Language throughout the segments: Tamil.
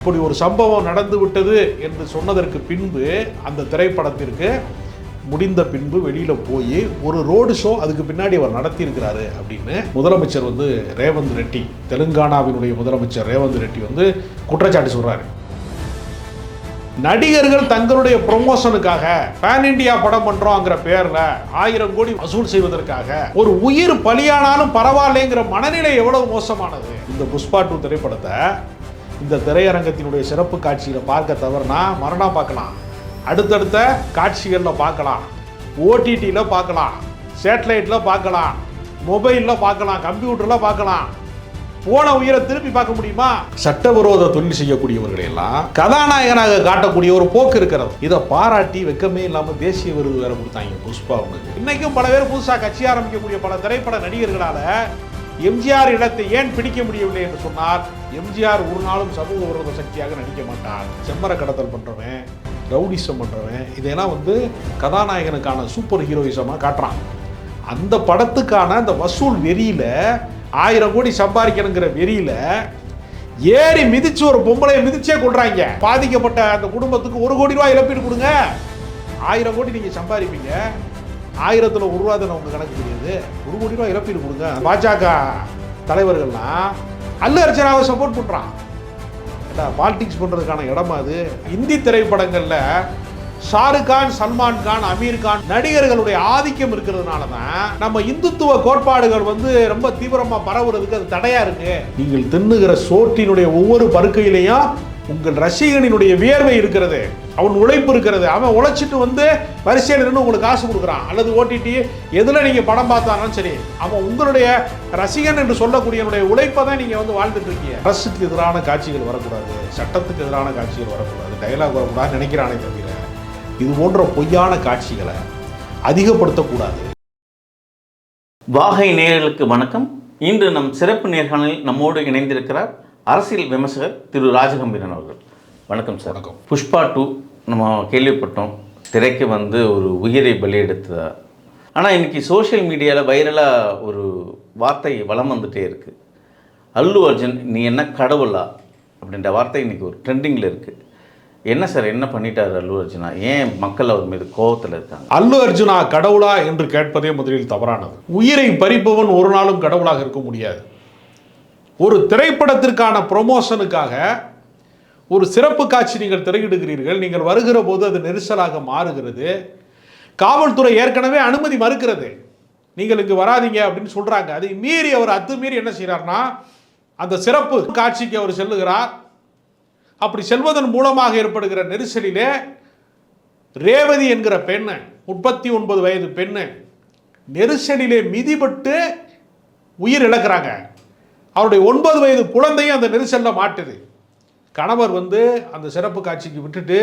இப்படி ஒரு சம்பவம் நடந்து விட்டது என்று சொன்னதற்கு பின்பு அந்த திரைப்படத்திற்கு முடிந்த பின்பு வெளியில போய் ஒரு ரோடு ஷோ அதுக்கு பின்னாடி அவர் நடத்தியிருக்கிறாரு அப்படின்னு முதலமைச்சர் வந்து ரேவந்த் ரெட்டி தெலுங்கானாவினுடைய முதலமைச்சர் ரேவந்த் ரெட்டி வந்து குற்றச்சாட்டு சொல்றாரு. நடிகர்கள் தங்களுடைய ப்ரொமோஷனுக்காக பேன் இண்டியா படம் பண்றோங்கிற பேர்ல ஆயிரம் கோடி வசூல் செய்வதற்காக ஒரு உயிர் பலியானாலும் பரவாயில்லைங்கிற மனநிலை எவ்வளவு மோசமானது? இந்த புஷ்பா டூ திரைப்படத்தை இந்த திரையரங்கத்தினுடைய சிறப்பு காட்சிகளை பார்க்க தவறுனா மரணம் பார்க்கலாம். அடுத்தடுத்த காட்சிகளில் பார்க்கலாம். ஓடிடியில் பார்க்கலாம். சேட்டலைட்டில் பார்க்கலாம். மொபைலில் பார்க்கலாம். கம்ப்யூட்டரில் பார்க்கலாம். போன உயிரை திருப்பி பார்க்க முடியுமா? சட்டவிரோத தொழில் செய்யக்கூடியவர்களை எல்லாம் கதாநாயகனாக காட்டக்கூடிய ஒரு போக்கு இருக்கிறது. இதை பாராட்டி வெக்கமே இல்லாமல் தேசிய விருது வேற கொடுத்தாங்க புஷ்பாவுக்கு இன்னைக்கும் பல பேர் புதுசாக கட்சி ஆரம்பிக்கக்கூடிய பல திரைப்பட நடிகர்களால எம்ஜிஆர் இடத்தை ஏன் பிடிக்க முடியவில்லை என்று சொன்னால் எம்ஜிஆர் ஒரு நாளும் சமூக விரோத சக்தியாக நடிக்க மாட்டார் செம்மர கடத்தல் பண்ணுறவன் ரவுடிசம் பண்ணுறவன் இதையெல்லாம் வந்து கதாநாயகனுக்கான சூப்பர் ஹீரோயிசமாக காட்டுறான். அந்த படத்துக்கான அந்த வசூல் வெறியில் ஆயிரம் கோடி சம்பாதிக்கணுங்கிற வெறியில் ஏறி மிதிச்சு ஒரு பொம்பளையை மிதிச்சே கொள்றாங்க பாதிக்கப்பட்ட அந்த குடும்பத்துக்கு ஒரு கோடி ரூபாய் இழப்பீடு கொடுங்க. ஆயிரம் கோடி நீங்கள் சம்பாதிப்பீங்க. ஆயிரத்தில் ஒரு ரூபா தானே உங்கள் கணக்கு தெரியுது? ஒரு கோடி ரூபா இழப்பீடு கொடுங்க. பாஜக தலைவர்கள்லாம் அல்லு அர்ச்சனாவை சப்போர்ட் பண்றான். பாலிடிக்ஸ் பண்ணுறதுக்கான இடமா அது? இந்தி திரைப்படங்களில் ஷாருக்கான் சல்மான் கான் அமீர் கான் நடிகர்களுடைய ஆதிக்கம் இருக்கிறதுனால தான் நம்ம இந்துத்துவ கோட்பாடுகள் வந்து ரொம்ப தீவிரமாக பரவுறதுக்கு அது தடையாக இருக்கு. நீங்கள் தின்னுகிற சோற்றினுடைய ஒவ்வொரு பருக்கையிலையும் உங்கள் ரசிகனினுடைய வியர்வை இருக்கிறது. அவன் உழைப்பு இருக்கிறது. அவன் உழைச்சிட்டு வந்து வரிசையில் நின்று உங்களுக்கு காசு கொடுக்குறான். அல்லது ஓடிடி எதில் நீங்கள் படம் பார்த்தாலும் சரி அவன் உங்களுடைய ரசிகன் என்று சொல்லக்கூடியனுடைய உழைப்பை தான் நீங்கள் வந்து வாழ்ந்துட்டு இருக்கீங்க. அரசுக்கு எதிரான காட்சிகள் வரக்கூடாது. சட்டத்துக்கு எதிரான காட்சிகள் வரக்கூடாது. டைலாக் வரக்கூடாது நினைக்கிறானே தவிர இது போன்ற பொய்யான காட்சிகளை அதிகப்படுத்தக்கூடாது. வாகை நேர்களுக்கு வணக்கம். இன்று நம் சிறப்பு நேர்காணலில் நம்மோடு இணைந்திருக்கிறார் அரசியல் விமர்சகர் திரு ராஜகம்பீரன் அவர்கள். வணக்கம் சார். வணக்கம். புஷ்பா டூ நம்ம கேள்விப்பட்டோம். திரைக்கு வந்து ஒரு உயிரை பலியெடுத்ததா ஆனால் இன்னைக்கு சோஷியல் மீடியாவில் வைரலாக ஒரு வார்த்தை வலம் வந்துட்டே இருக்கு. அல்லு அர்ஜுன் நீ என்ன கடவுளா? அப்படின்ற வார்த்தை இன்னைக்கு ஒரு ட்ரெண்டிங்கில் இருக்குது என்ன சார் என்ன பண்ணிட்டார் அல்லு அர்ஜுனா? ஏன் மக்கள் அவர் மீது கோபத்தில் இருக்காங்க? அல்லு அர்ஜுனா கடவுளா என்று கேட்பதே முதலில் தவறானது. உயிரை பறிப்பவன் ஒரு நாளும் கடவுளாக இருக்க முடியாது. ஒரு திரைப்படத்திற்கான ப்ரொமோஷனுக்காக ஒரு சிறப்பு காட்சி நீங்கள் திரையிடுகிறீர்கள். நீங்கள் வருகிற போது அது நெரிசலாக மாறுகிறது. காவல்துறை ஏற்கனவே அனுமதி மறுக்கிறது. நீங்கள் இங்கு வராதீங்க அப்படின்னு சொல்றாங்க. அதை மீறி அவர் அத்துமீறி என்ன செய்கிறார்னா அந்த சிறப்பு காட்சிக்கு அவர் செல்லுகிறார். அப்படி செல்வதன் மூலமாக ஏற்படுகிற நெரிசலிலே ரேவதி என்கிற பெண்ணு முப்பத்தி ஒன்பது வயது பெண்ணு நெரிசலிலே மிதிபட்டு உயிர் இழக்கிறாங்க. அவருடைய ஒன்பது வயது குழந்தையும் அந்த நெரிசலில் மாட்டுது. கணவர் வந்து அந்த சிறப்பு காட்சிக்கு விட்டுட்டு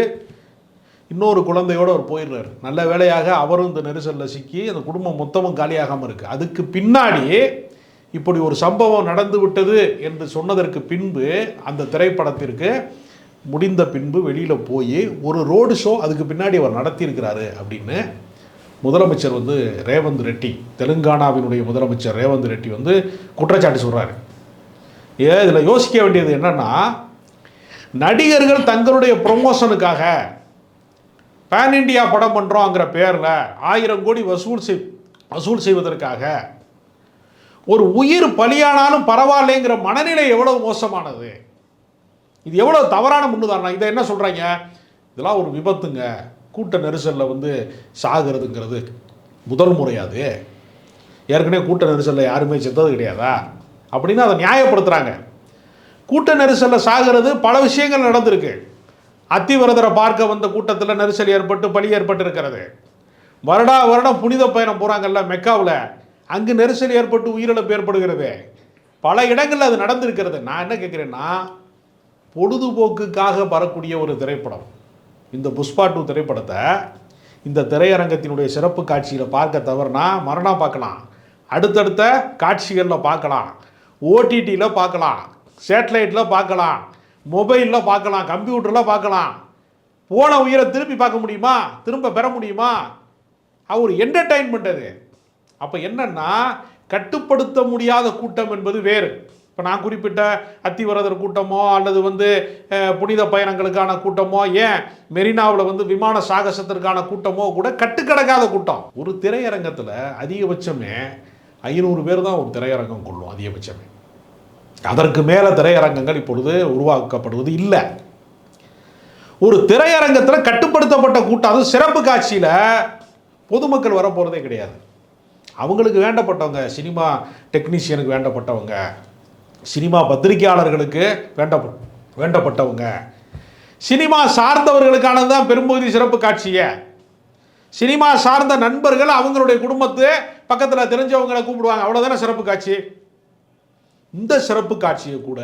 இன்னொரு குழந்தையோடு அவர் போயிடுறாரு. நல்ல வேலையாக அவரும் இந்த நெரிசலில் சிக்கி அந்த குடும்பம் மொத்தமும் காலியாகாமல் இருக்குது அதுக்கு பின்னாடி இப்படி ஒரு சம்பவம் நடந்து விட்டது என்று சொன்னதற்கு பின்பு அந்த திரைப்படத்திற்கு முடிந்த பின்பு வெளியில் போய் ஒரு ரோடு ஷோ அதுக்கு பின்னாடி அவர் நடத்தியிருக்கிறாரு அப்படின்னு முதலமைச்சர் வந்து ரேவந்த் ரெட்டி தெலுங்கானாவினுடைய முதலமைச்சர் ரேவந்த் ரெட்டி வந்து குற்றச்சாட்டு சொல்கிறாரு ஏ இதில் யோசிக்க வேண்டியது என்னன்னா நடிகர்கள் தங்களுடைய ப்ரொமோஷனுக்காக பேன் இண்டியா படம் பண்ணுறோங்கிற பேரில் ஆயிரம் கோடி வசூல் செய் வசூல் செய்வதற்காக ஒரு உயிர் பலியானாலும் பரவாயில்லைங்கிற மனநிலை எவ்வளவு மோசமானது? இது எவ்வளோ தவறான முன்னுதாரணம்? இதை என்ன சொல்கிறாங்க இதெல்லாம் ஒரு விபத்துங்க. கூட்ட நெரிசலில் வந்து சாகிறதுங்கிறது முதல் முறையாது. ஏற்கனவே கூட்ட நெரிசலில் யாருமே செத்தது கிடையாதா? அப்படின்னு அதை நியாயப்படுத்துகிறாங்க கூட்ட நெரிசலில் சாகிறது பல விஷயங்கள் நடந்திருக்கு. அத்திவரதரை பார்க்க வந்த கூட்டத்தில் நெரிசல் ஏற்பட்டு பலி ஏற்பட்டு இருக்கிறது வருடா வருடம் புனித பயணம் போகிறாங்கல்ல மெக்காவில் அங்கு நெரிசல் ஏற்பட்டு உயிரிழப்பு ஏற்படுகிறது. பல இடங்களில் அது நடந்திருக்கிறது. நான் என்ன கேட்குறேன்னா பொழுதுபோக்குக்காக வரக்கூடிய ஒரு திரைப்படம். இந்த புஷ்பா டூ திரைப்படத்தை இந்த திரையரங்கத்தினுடைய சிறப்பு காட்சியில் பார்க்க தவறுனா மரணம் பார்க்கலாம். அடுத்தடுத்த காட்சிகளில் பார்க்கலாம். ஓடிடியில் பார்க்கலாம். சேட்டலைட்டில் பார்க்கலாம். மொபைலில் பார்க்கலாம். கம்ப்யூட்டரில் பார்க்கலாம். போன உயிரை திருப்பி பார்க்க முடியுமா? திரும்ப பெற முடியுமா? அவர் ஒரு என்டர்டைன்மெண்ட் அது. அப்போ என்னென்னா கட்டுப்படுத்த முடியாத கூட்டம் என்பது வேறு. இப்போ நான் குறிப்பிட்ட அத்திவரதர் கூட்டமோ அல்லது வந்து புனித பயணங்களுக்கான கூட்டமோ ஏன் மெரினாவில் வந்து விமான சாகசத்திற்கான கூட்டமோ கூட கட்டுக்கடக்காத கூட்டம். ஒரு திரையரங்கத்தில் அதிகபட்சமே ஐநூறு பேர் தான் ஒரு திரையரங்கம் கொள்ளும் அதிகபட்சமே. அதற்கு மேலே திரையரங்கங்கள் இப்பொழுது உருவாக்கப்படுவது இல்லை. ஒரு திரையரங்கத்தில் கட்டுப்படுத்தப்பட்ட கூட்டம் அதுவும் சிறப்பு காட்சியில் பொதுமக்கள் வரப்போகிறதே கிடையாது. அவங்களுக்கு வேண்டப்பட்டவங்க சினிமா டெக்னீஷியனுக்கு வேண்டப்பட்டவங்க சினிமா பத்திரிகையாளர்களுக்கு வேண்டப்ப வேண்டப்பட்டவங்க. சினிமா சார்ந்தவர்களுக்கானது தான் பெரும்பகுதி சிறப்பு காட்சியை. சினிமா சார்ந்த நண்பர்கள் அவங்களுடைய குடும்பத்து பக்கத்தில் தெரிஞ்சவங்களை கூப்பிடுவாங்க. அவ்வளோதானே சிறப்பு காட்சி? இந்த சிறப்பு காட்சியை கூட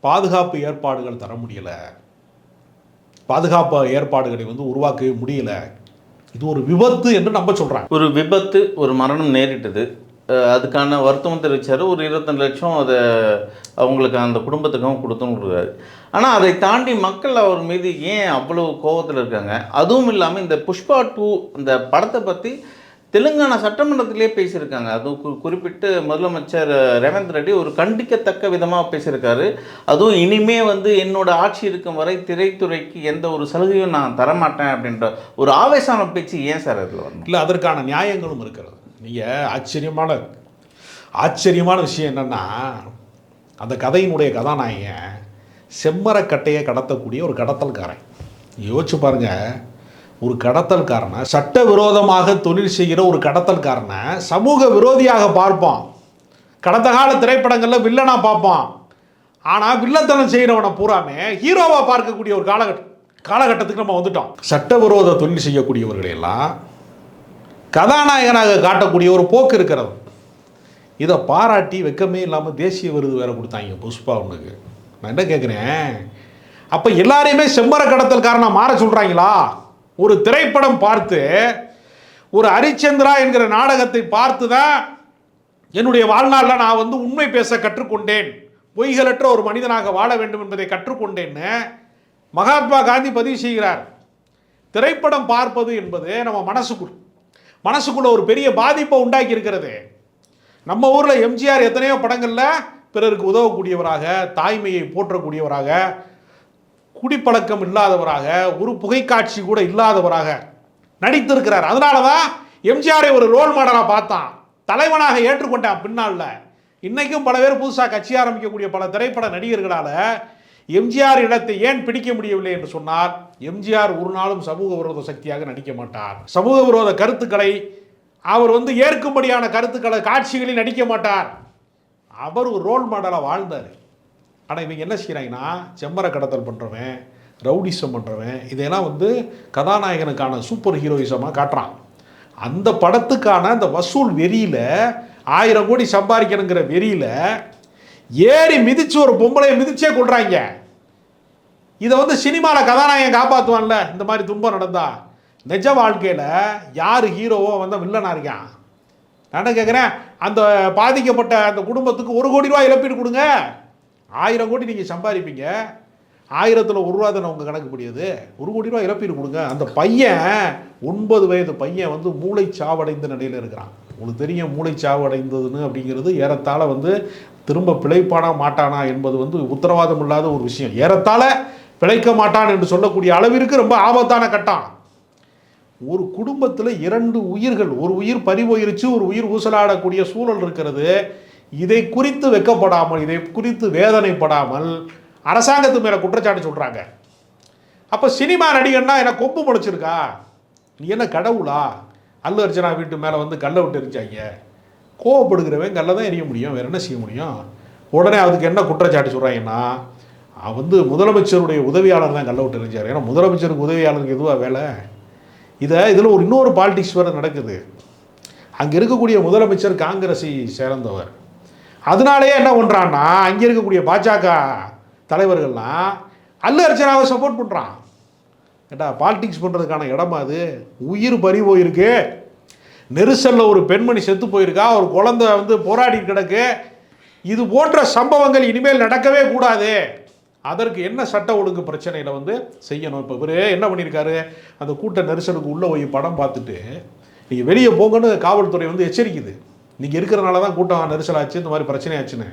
பாதுகாப்பு ஏற்பாடுகள் தர முடியலை. பாதுகாப்பு ஏற்பாடுகளை வந்து உருவாக்கவே முடியல. இது ஒரு விபத்து என்று நம்ம சொல்கிறாங்க ஒரு விபத்து ஒரு மரணம் நேரிட்டது. அதுக்கான வருத்தம் தெரிவித்தார் ஒரு இருபத்தஞ்சு லட்சம் அதை அவங்களுக்கு அந்த குடும்பத்துக்கும் கொடுத்துன்னு ஆனால் அதை தாண்டி மக்கள் அவர் மீது ஏன் அவ்வளோ கோபத்தில் இருக்காங்க? அதுவும் இல்லாமல் இந்த புஷ்பா டூ இந்த படத்தை பற்றி தெலுங்கானா சட்டமன்றத்திலே பேசியிருக்காங்க. அதுவும் கு- குறிப்பிட்டு முதலமைச்சர் ரேவந்த் ரெட்டி ஒரு கண்டிக்கத்தக்க விதமாக பேசியிருக்காரு. அதுவும் இனிமே வந்து என்னோட ஆட்சி இருக்கும் வரை திரைத்துறைக்கு எந்த ஒரு சலுகையும் நான் தரமாட்டேன் அப்படின்ற ஒரு ஆவேசமான பேச்சு ஏன் சார் அதில் இல்லை அதற்கான நியாயங்களும் இருக்கிறது. நீங்கள் ஆச்சரியமான ஆச்சரியமான விஷயம் என்னென்னா அந்த கதையினுடைய கதாநாயகன் செம்மரக்கட்டையை கடத்தக்கூடிய ஒரு கடத்தல்காரன். யோசிச்சு பாருங்க ஒரு கடத்தல்காரனை சட்டவிரோதமாக தொழில் செய்கிற ஒரு கடத்தல்காரனை சமூக விரோதியாக பார்ப்பான். கடந்த கால திரைப்படங்களில் வில்லனாக பார்ப்பான். ஆனால் வில்லத்தனம் செய்கிறவனை பூராமே ஹீரோவாக பார்க்கக்கூடிய ஒரு காலகட்டம் காலகட்டத்துக்கு நம்ம வந்துட்டோம். சட்டவிரோத தொழில் செய்யக்கூடியவர்களையெல்லாம் கதாநாயகனாக காட்டக்கூடிய ஒரு போக்கு இருக்கிறது. இதை பாராட்டி வெக்கமே இல்லாமல் தேசிய விருது வேறு கொடுத்தாங்க புஷ்பா உனக்கு நான் என்ன கேட்குறேன் அப்போ எல்லாரையுமே செம்மர கடத்தல்காரனாக மாற சொல்கிறாங்களா ஒரு திரைப்படம் பார்த்து ஒரு ஹரிச்சந்திரா என்கிற நாடகத்தை பார்த்து தான் என்னுடைய வாழ்நாளில் நான் வந்து உண்மை பேச கற்றுக்கொண்டேன். பொய்களற்ற ஒரு மனிதனாக வாழ வேண்டும் என்பதை கற்றுக்கொண்டேன்னு மகாத்மா காந்தி பதிவு செய்கிறார். திரைப்படம் பார்ப்பது என்பது நம்ம மனசுக்குள் மனசுக்குள்ள ஒரு பெரிய பாதிப்பை உண்டாக்கி இருக்கிறது நம்ம ஊரில் எம்ஜிஆர் எத்தனையோ படங்களில் பிறருக்கு உதவக்கூடியவராக தாய்மையை போற்றக்கூடியவராக குடிப்பழக்கம் இல்லாதவராக ஒரு புகைக்காட்சி கூட இல்லாதவராக நடித்திருக்கிறார். அதனால தான் எம்ஜிஆரை ஒரு ரோல் மாடலாக பார்த்தான். தலைவனாக ஏற்றுக்கொண்டான் பின்னாளில். இன்றைக்கும் பல பேர் புதுசாக கட்சி ஆரம்பிக்கக்கூடிய பல திரைப்பட நடிகர்களால் எம்ஜிஆர் இடத்தை ஏன் பிடிக்க முடியவில்லை என்று சொன்னால் எம்ஜிஆர் ஒரு நாளும் சமூக விரோத சக்தியாக நடிக்க மாட்டார். சமூக விரோத கருத்துக்களை அவர் வந்து ஏற்கும்படியான கருத்துக்களை காட்சிகளில் நடிக்க மாட்டார். அவர் ஒரு ரோல் மாடலாக வாழ்ந்தார். ஆனால் இவங்க என்ன செய்கிறாங்கன்னா செம்மர கடத்தல் பண்ணுறவன் ரவுடிசம் பண்ணுறவன் இதையெல்லாம் வந்து கதாநாயகனுக்கான சூப்பர் ஹீரோயிசமாக காட்டுறான். அந்த படத்துக்கான அந்த வசூல் வெறியில் ஆயிரம் கோடி சம்பாதிக்கணுங்கிற வெறியில் ஏறி மிதிச்சு ஒரு பொம்பளையை மிதிச்சே கொள்றாங்க இதை வந்து சினிமாவில் கதாநாயகன் காப்பாற்றுவான்ல இந்த மாதிரி துன்பம் நடந்தா. நிஜ வாழ்க்கையில் யார் ஹீரோவோ வந்து வில்லனா இருக்கான். நான் கேட்குறேன் அந்த பாதிக்கப்பட்ட அந்த குடும்பத்துக்கு ஒரு கோடி ரூபாய் இழப்பீடு கொடுங்க. ஆயிரம் கோடி நீங்கள் சம்பாதிப்பீங்க. ஆயிரத்தில் ஒரு ரூபா தானே உங்கள் கணக்கு முடியுது ஒரு கோடி ரூபா இழப்பீடு கொடுங்க. அந்த பையன் ஒன்பது வயது பையன் வந்து மூளை சாவடைந்த நிலையில் இருக்கிறான். உங்களுக்கு தெரியும் மூளை சாவடைந்ததுன்னு அப்படிங்கிறது ஏறத்தாழ வந்து திரும்ப பிழைப்பானா மாட்டானா என்பது வந்து உத்தரவாதம் இல்லாத ஒரு விஷயம். ஏறத்தாழ பிழைக்க மாட்டான் என்று சொல்லக்கூடிய அளவிற்கு ரொம்ப ஆபத்தான கட்டம். ஒரு குடும்பத்தில் இரண்டு உயிர்கள் ஒரு உயிர் பறிபோயிருச்சு ஒரு உயிர் ஊசலாடக்கூடிய சூழல் இருக்கிறது. இதை குறித்து வெக்கப்படாமல் இதை குறித்து வேதனைப்படாமல் அரசாங்கத்து மேலே குற்றச்சாட்டு சொல்கிறாங்க அப்போ சினிமா நடிகன்னா என்ன கொப்பு முளைச்சிருக்கா? நீ என்ன கடவுளா? அல்லு அர்ச்சனா வீட்டு மேலே வந்து கல்லை விட்டு எரிஞ்சாங்க கோவப்படுகிறவன் கல்லை தான் எரிய முடியும். வேறு என்ன செய்ய முடியும்? உடனே அதுக்கு என்ன குற்றச்சாட்டு சொல்கிறாங்கன்னா அவன் வந்து முதலமைச்சருடைய உதவியாளர் தான் கல்ல விட்டு எரிஞ்சார் ஏன்னா முதலமைச்சருக்கு உதவியாளருக்கு எதுவாக வேலை? இதை இதில் ஒரு இன்னொரு பாலிடிக்ஸ் வேறு நடக்குது. அங்கே இருக்கக்கூடிய முதலமைச்சர் காங்கிரஸை சேர்ந்தவர். அதனாலேயே என்ன பண்ணுறான்னா அங்கே இருக்கக்கூடிய பாஜக தலைவர்கள்லாம் அல்லு அர்ச்சனாவை சப்போர்ட் பண்ணுறான் ஏட்டா பாலிடிக்ஸ் பண்ணுறதுக்கான இடமா அது? உயிர் பறி போயிருக்கு. நெரிசலில் ஒரு பெண்மணி செத்து போயிருக்கா ஒரு குழந்தை வந்து போராடி கிடக்கு. இது போன்ற சம்பவங்கள் இனிமேல் நடக்கவே கூடாது. அதற்கு என்ன சட்ட ஒழுங்கு பிரச்சனையில் வந்து செய்யணும்? இப்போ இவர் என்ன பண்ணியிருக்காரு அந்த கூட்ட நெரிசலுக்கு உள்ளே போய் படம் பார்த்துட்டு நீங்கள் வெளியே போங்கன்னு காவல்துறை வந்து எச்சரிக்குது. நீங்கள் இருக்கிறனால தான் கூட்டம் நெரிசலாச்சு இந்த மாதிரி பிரச்சனை ஆச்சுன்னு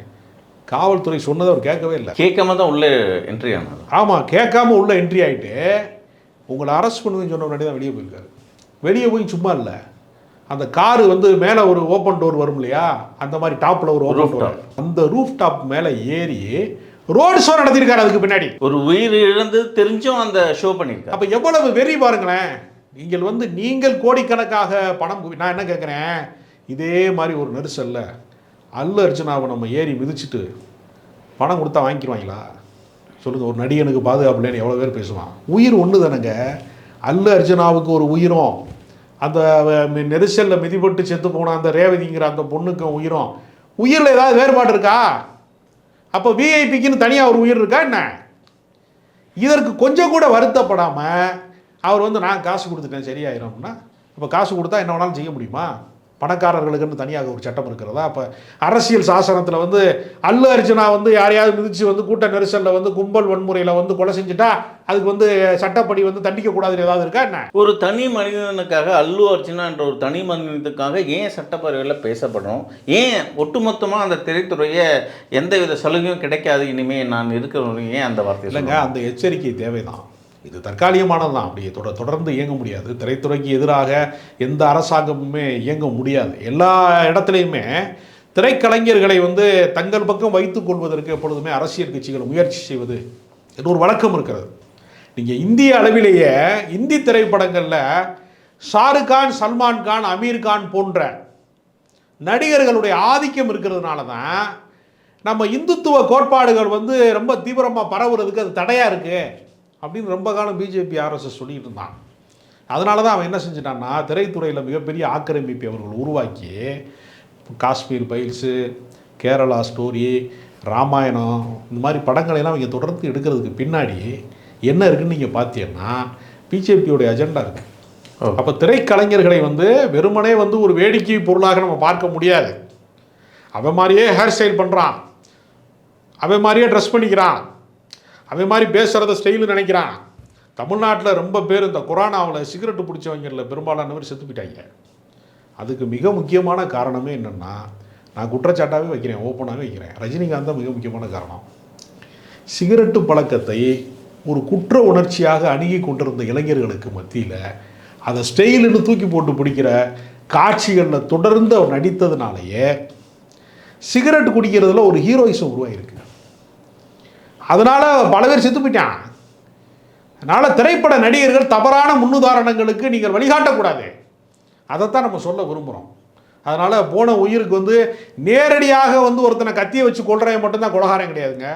காவல்துறை சொன்னதை அவர் கேட்கவே இல்லை. கேட்காம தான் உள்ளே என்ட்ரி ஆனார் ஆமாம் கேட்காம உள்ள என்ட்ரி ஆகிட்டு உங்களை அரெஸ்ட் பண்ணுவேன்னு சொன்ன முன்னாடி தான் வெளியே போயிருக்காரு. வெளியே போய் சும்மா இல்லை. அந்த காரு வந்து மேலே ஒரு ஓப்பன் டோர் வரும் இல்லையா? அந்த மாதிரி டாப்பில் ஒரு ஓப்பன் டோர் அந்த ரூஃப் டாப் மேலே ஏறி ரோடு ஷோ நடத்தியிருக்காரு அதுக்கு பின்னாடி. ஒரு உயிர் இழந்து தெரிஞ்சும் அந்த ஷோ பண்ணியிருக்காரு. அப்போ எவ்வளவு வெறி பாருங்களேன். நீங்கள் வந்து நீங்கள் கோடிக்கணக்காக பணம் நான் என்ன கேட்குறேன் இதே மாதிரி ஒரு நெரிசல்ல அல்ல அர்ச்சனாவை நம்ம ஏறி மிதிச்சிட்டு பணம் கொடுத்தா வாங்கிக்கிடுவாங்களா சொல்லுங்கள் ஒரு நடிகனுக்கு பாதுகாப்பு இல்லைன்னு எவ்வளோ பேர் பேசுவான். உயிர் ஒன்று தானேங்க அல்ல அர்ச்சனாவுக்கு ஒரு உயிரும் அந்த நெரிசலில் மிதிப்பட்டு செத்து போன அந்த ரேவதிங்கிற அந்த பொண்ணுக்கும் உயிரும். உயிரில் ஏதாவது வேறுபாடு இருக்கா? அப்போ விஐபிக்குன்னு தனியாக ஒரு உயிர் இருக்கா என்ன? இதற்கு கொஞ்சம் கூட வருத்தப்படாமல் அவர் வந்து நான் காசு கொடுத்துட்டேன் சரியாயிரும்னா அப்படின்னா காசு கொடுத்தா என்ன வேணாலும் செய்ய முடியுமா? பணக்காரர்களுக்குன்னு தனியாக ஒரு சட்டம் இருக்கிறதா? அப்போ அரசியல் சாசனத்தில் வந்து அல்லு அர்ஜுனா வந்து யாரையாவது மிதித்து வந்து கூட்ட நெரிசலில் வந்து கும்பல் வன்முறையில் வந்து கொலை செஞ்சுட்டா அதுக்கு வந்து சட்டப்படி வந்து தண்டிக்கக்கூடாதுன்னு ஏதாவது இருக்கா என்ன? ஒரு தனி மனிதனுக்காக அல்லு அர்ஜுனா என்ற ஒரு தனி மனிதனுக்காக ஏன் சட்டப்பேரவையில் பேசப்படணும் ஏன் ஒட்டுமொத்தமாக அந்த திரைத்துறையை எந்தவித சலுகையும் கிடைக்காது இனிமே நான் இருக்கிறவங்க ஏன் அந்த வார்த்தை இல்லைங்க அந்த எச்சரிக்கை தேவைதான். இது தற்காலிகமானது தான். அப்படி தொடர் தொடர்ந்து இயங்க முடியாது. திரைத்துறைக்கு எதிராக எந்த அரசாங்கமுமே இயங்க முடியாது. எல்லா இடத்துலையுமே திரைக்கலைஞர்களை வந்து தங்கள் பக்கம் வைத்துக் கொள்வதற்கு எப்பொழுதுமே அரசியல் கட்சிகள் முயற்சி செய்வது என்று ஒரு வழக்கம் இருக்கிறது. நீங்கள் இந்திய அளவிலேயே இந்தி திரைப்படங்களில் ஷாருக்கான் சல்மான் கான் அமீர் கான் போன்ற நடிகர்களுடைய ஆதிக்கம் இருக்கிறதுனால தான் நம்ம இந்துத்துவ கோட்பாடுகள் வந்து ரொம்ப தீவிரமாக பரவுறதுக்கு அது தடையாக இருக்குது அப்படின்னு ரொம்ப காலம் பிஜேபி ஆர்எஸ்எஸ் சொல்லிட்டு இருந்தான். அதனால தான் அவன் என்ன செஞ்சிட்டான்னா திரைத்துறையில் மிகப்பெரிய ஆக்கிரமிப்பை அவர்கள் உருவாக்கி காஷ்மீர் பைல்ஸு கேரளா ஸ்டோரி ராமாயணம் இந்த மாதிரி படங்களையெல்லாம் அவங்க தொடர்ந்து எடுக்கிறதுக்கு பின்னாடி என்ன இருக்குன்னு நீங்கள் பார்த்தீங்கன்னா பிஜேபியோடைய அஜெண்டா இருக்குது. அப்போ திரைக்கலைஞர்களை வந்து வெறுமனே வந்து ஒரு வேடிக்கை பொருளாக நம்ம பார்க்க முடியாது. அவன் மாதிரியே ஹேர் ஸ்டைல் பண்ணுறான் அவன் மாதிரியே ட்ரெஸ் பண்ணிக்கிறான். அவன் மாதிரி பேசுகிறத ஸ்டைலு நினைக்கிறான். தமிழ்நாட்டில் ரொம்ப பேர் இந்த கொரோனாவில் சிகரெட்டு பிடிச்சவங்களில் பெரும்பாலானவர் செத்து போயிட்டாங்க. அதுக்கு மிக முக்கியமான காரணமே என்னென்னா நான் குற்றச்சாட்டாகவே வைக்கிறேன் ஓப்பனாகவே வைக்கிறேன். ரஜினிகாந்த் தான் மிக முக்கியமான காரணம். சிகரெட்டு பழக்கத்தை ஒரு குற்ற உணர்ச்சியாக அணுகி கொண்டிருந்த இளைஞர்களுக்கு மத்தியில் அதை ஸ்டைலுன்னு தூக்கி போட்டு பிடிக்கிற காட்சிகளில் தொடர்ந்து அவர் நடித்ததுனாலேயே சிகரெட் குடிக்கிறதுல ஒரு ஹீரோயிசம் உருவாகிருக்கு அதனால் பல பேர் செத்து போயிட்டான் அதனால் திரைப்பட நடிகர்கள் தவறான முன்னுதாரணங்களுக்கு நீங்கள் வழிகாட்டக்கூடாது. அதைத்தான் நம்ம சொல்ல விரும்புகிறோம் அதனால் போன உயிருக்கு வந்து நேரடியாக வந்து ஒருத்தனை கத்தியை வச்சு கொள்றவன் மட்டும்தான் கொலகாரம் கிடையாதுங்க.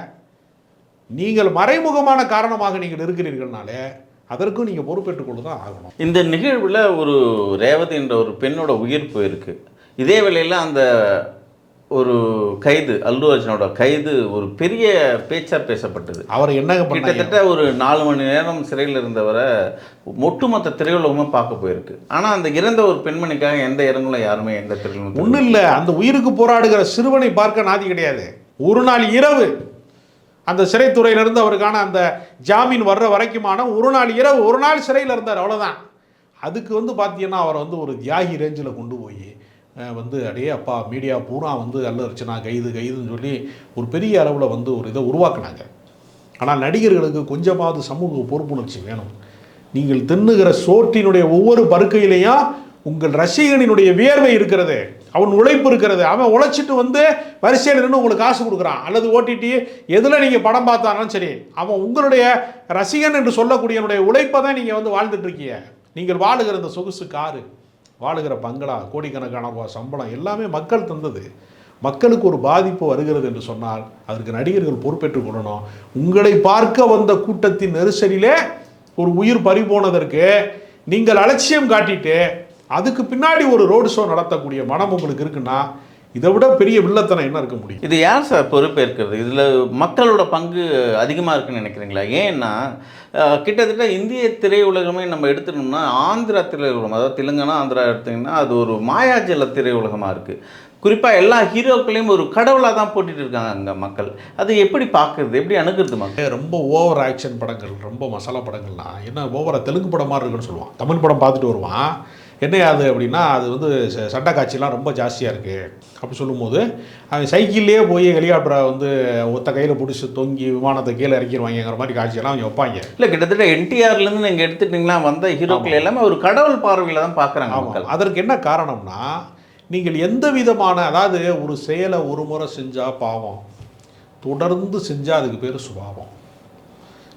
நீங்கள் மறைமுகமான காரணமாக நீங்கள் இருக்கிறீர்கள்னாலே அதற்கும் நீங்கள் பொறுப்பேற்றுக்கொண்டு தான் ஆகணும். இந்த நிகழ்வில் ஒரு ரேவதி என்ற ஒரு பெண்ணோட உயிர் போயிருக்கு. இதே வேளையில் அந்த ஒரு கைது அல்லு அர்ஜுனோட கைது ஒரு பெரிய பேச்சா பேசப்பட்டது. அவர் பண்ணாங்க? கிட்டத்தட்ட ஒரு நாலு மணி நேரம் சிறையில் இருந்தவரை ஒட்டுமொத்த திரையுலகமாக பார்க்க போயிருக்கு. ஆனால் அந்த இறந்த ஒரு பெண்மணிக்காக எந்த இரங்கலும் யாருமே எந்த திரையுலகம் ஒன்றும் இல்லை. அந்த உயிருக்கு போராடுகிற சிறுவனை பார்க்க நாதி கிடையாது. ஒரு நாள் இரவு அந்த சிறைத்துறையிலிருந்து அவருக்கான அந்த ஜாமீன் வர்ற வரைக்குமான ஒரு நாள் இரவு ஒரு நாள் சிறையில் இருந்தார். அவ்வளோதான் அதுக்கு வந்து பார்த்தீங்கன்னா அவரை வந்து ஒரு தியாகி ரேஞ்சில் கொண்டு போய் வந்து அடையே அப்பா மீடியா பூரா வந்து அல்லர்ச்சனா கைது கைதுன்னு சொல்லி ஒரு பெரிய அளவில் வந்து ஒரு இதை உருவாக்குனாங்க. ஆனால் நடிகர்களுக்கு கொஞ்சமாவது சமூக பொறுப்புணர்ச்சி வேணும். நீங்கள் தின்னுகிற சோற்றினுடைய ஒவ்வொரு பருக்கையிலையும் உங்கள் ரசிகனினுடைய வியர்வை இருக்கிறது. அவன் உழைப்பு இருக்கிறது. அவன் உழைச்சிட்டு வந்து வரிசையில் நின்று உங்களுக்கு காசு கொடுக்குறான். அல்லது ஓடிடி எதில் நீங்கள் படம் பார்த்தாலும் சரி அவன் உங்களுடைய ரசிகன் என்று சொல்லக்கூடியனுடைய உழைப்பை தான் நீங்கள் வந்து வாழ்ந்துட்டுருக்கீங்க நீங்கள் வாழுகிற இந்த சொகுசு காரு. வாழுகிற பங்களா கோடிக்கணக்கான ரூபா சம்பளம் எல்லாமே மக்கள் தந்தது. மக்களுக்கு ஒரு பாதிப்பு வருகிறது என்று சொன்னால் அதற்கு நடிகர்கள் பொறுப்பேற்றுக் கொள்ளணும். உங்களை பார்க்க வந்த கூட்டத்தின் நெரிசலிலே ஒரு உயிர் பறி போனதற்கு நீங்கள் அலட்சியம் காட்டிட்டு அதுக்கு பின்னாடி ஒரு ரோடு ஷோ நடத்தக்கூடிய மனம் உங்களுக்கு இருக்குன்னா இதை விட பெரிய வில்லத்தனம் என்ன இருக்க முடியும்? இது யார் சார் பொறுப்பேற்கிறது? இதில் மக்களோட பங்கு அதிகமாக இருக்குன்னு நினைக்கிறீங்களா? ஏன்னா கிட்டத்தட்ட இந்திய திரையுலகமே நம்ம எடுத்துட்டோம்னா ஆந்திரா திரையுலகம் அதாவது தெலுங்கானா ஆந்திரா எடுத்திங்கன்னா அது ஒரு மாயாஜல திரையுலகமாக இருக்குது குறிப்பாக எல்லா ஹீரோக்களையும் ஒரு கடவுளாக தான் போட்டுட்டு இருக்காங்க அங்கே மக்கள். அது எப்படி பார்க்குறது? எப்படி அணுகிறது மக்கள்? ரொம்ப ஓவர் ஆக்ஷன் படங்கள் ரொம்ப மசாலா படங்கள்லாம். என்ன ஓவரா தெலுங்கு படம் மாதிரி இருக்குன்னு சொல்லுவான். தமிழ் படம் பார்த்துட்டு வருவான். என்ன அது அப்படின்னா அது வந்து சண்டை காட்சிலாம் ரொம்ப ஜாஸ்தியாக இருக்குது அப்படி சொல்லும்போது அவன் சைக்கிள்லேயே போய் ஹெலிகாப்டரை வந்து ஒத்த கையில் பிடிச்சி தொங்கி விமானத்தை கீழே இறக்கிடுவாங்கங்கிற மாதிரி காட்சியெல்லாம் அவங்க வைப்பாங்க. இல்லை கிட்டத்தட்ட என்டிஆர்லேருந்து நீங்கள் எடுத்துட்டிங்கன்னா வந்த ஹீரோக்கள் எல்லாமே ஒரு கடவுள் பார்வையில் தான் பார்க்குறாங்க ஆமாம் அதற்கு என்ன காரணம்னா நீங்கள் எந்த விதமான அதாவது ஒரு செயலை ஒரு முறை செஞ்சால் பாவம் தொடர்ந்து செஞ்சால் அதுக்கு பேர் சுபாவம்.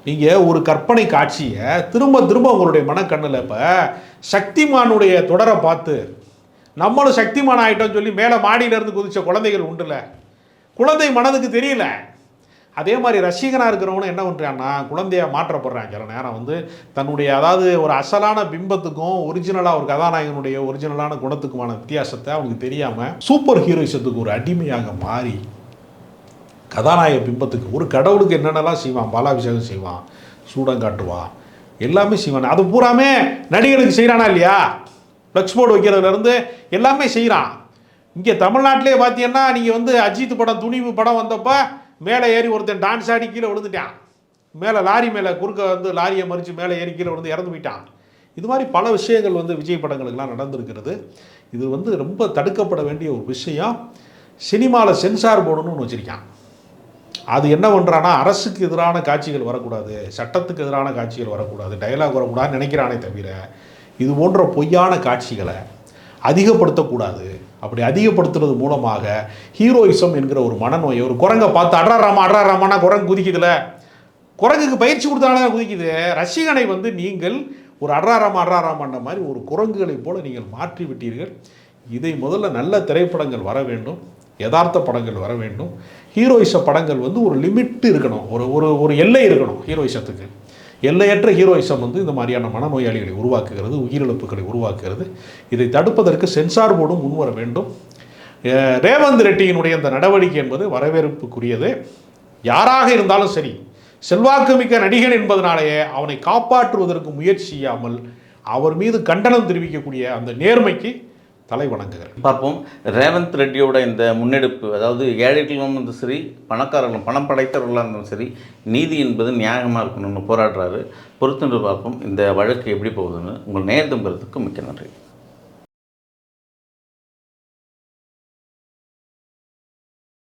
நீங்கள் ஒரு கற்பனை காட்சியை திரும்ப திரும்ப உங்களுடைய மனக்கண்ணில் இப்போ சக்திமானுடைய தொடரை பார்த்து நம்மளும் சக்திமான் ஆகிட்டோம்னு சொல்லி மேலே மாடியிலேருந்து குதித்த குழந்தைகள் உண்டுல. குழந்தை மனதுக்கு தெரியல. அதே மாதிரி ரசிகனாக இருக்கிறவனும் என்ன பண்ணுறான்னா குழந்தையாக மாற்றப்படுறான். சில நேரம் வந்து தன்னுடைய அதாவது ஒரு அசலான பிம்பத்துக்கும் ஒரிஜினலாக ஒரு கதாநாயகனுடைய ஒரிஜினலான குணத்துக்குமான வித்தியாசத்தை அவனுக்கு தெரியாமல் சூப்பர் ஹீரோயிசத்துக்கு ஒரு அடிமையாக மாறி கதாநாயக பிம்பத்துக்கு ஒரு கடவுளுக்கு என்னென்னலாம் செய்வான்? பாலாபிஷேகம் செய்வான் சூடம் காட்டுவான். எல்லாமே செய்வான். அது பூராமே நடிகனுக்கு செய்கிறானா இல்லையா? ஃப்ளெக்ஸ் போர்டு வைக்கிறதுலேருந்து எல்லாமே செய்கிறான் இங்கே தமிழ்நாட்டிலே பார்த்தீங்கன்னா நீங்கள் வந்து அஜித் படம் துணிவு படம் வந்தப்போ மேலே ஏறி ஒருத்தன் டான்ஸ் ஆடி கீழே விழுந்துட்டான். மேலே லாரி மேலே குறுக்க வந்து லாரியை மறித்து மேலே ஏறி கீழே விழுந்து இறந்து போயிட்டான். இது மாதிரி பல விஷயங்கள் வந்து விஜய் படங்களுக்கெல்லாம் நடந்திருக்கிறது. இது வந்து ரொம்ப தடுக்கப்பட வேண்டிய ஒரு விஷயம். சினிமாவில் சென்சார் போர்டுன்னு ஒன்று வச்சுருக்கான். அது என்ன பண்ணுறான்னா அரசுக்கு எதிரான காட்சிகள் வரக்கூடாது சட்டத்துக்கு எதிரான காட்சிகள் வரக்கூடாது டைலாக் வரக்கூடாதுன்னு நினைக்கிறானே தவிர இது போன்ற பொய்யான காட்சிகளை அதிகப்படுத்தக்கூடாது. அப்படி அதிகப்படுத்துறது மூலமாக ஹீரோயிசம் என்கிற ஒரு மனநோயை ஒரு குரங்கை பார்த்து அட்ராராமா அட்ராராமானா குரங்கு குதிக்குதுல. குரங்குக்கு பயிற்சி கொடுத்தாலே குதிக்குது. ரசிகனை வந்து நீங்கள் ஒரு அட்ராராமா அட்ராராமான்ற மாதிரி ஒரு குரங்குகளைப் போல நீங்கள் மாற்றி விட்டீர்கள் இதை முதல்ல நல்ல திரைப்படங்கள் வர வேண்டும். யதார்த்த படங்கள் வர வேண்டும். ஹீரோயிச படங்கள் வந்து ஒரு லிமிட் இருக்கணும். ஒரு ஒரு ஒரு எல்லை இருக்கணும் ஹீரோயிசத்துக்கு. எல்லையற்ற ஹீரோயிசம் வந்து இந்த மாதிரியான மனநோயாளிகளை உருவாக்குகிறது உயிரிழப்புகளை உருவாக்குகிறது. இதை தடுப்பதற்கு சென்சார் போர்டும் முன்வர வேண்டும். ரேவந்த் ரெட்டியினுடைய இந்த நடவடிக்கை என்பது வரவேற்புக்குரியது. யாராக இருந்தாலும் சரி செல்வாக்குமிக்க நடிகன் என்பதனாலேயே அவனை காப்பாற்றுவதற்கு முயற்சி செய்யாமல் அவர் மீது கண்டனம் தெரிவிக்கக்கூடிய அந்த நேர்மைக்கு தலை வணங்குகிறேன் பார்ப்போம். ரேவந்த் ரெட்டியோட இந்த முன்னெடுப்பு அதாவது ஏழைகளும் இருந்தும் சரி பணக்காரர்களும் பணம் படைத்தவர்களாக இருந்தாலும் சரி நீதி என்பது நியாயமாக இருக்கணும்னு போராடுறாரு. பொறுத்துன்று பார்ப்போம் இந்த வழக்கு எப்படி போகுதுன்னு. உங்கள் நேர்தம் பெறதுக்கு மிக்க நன்றி.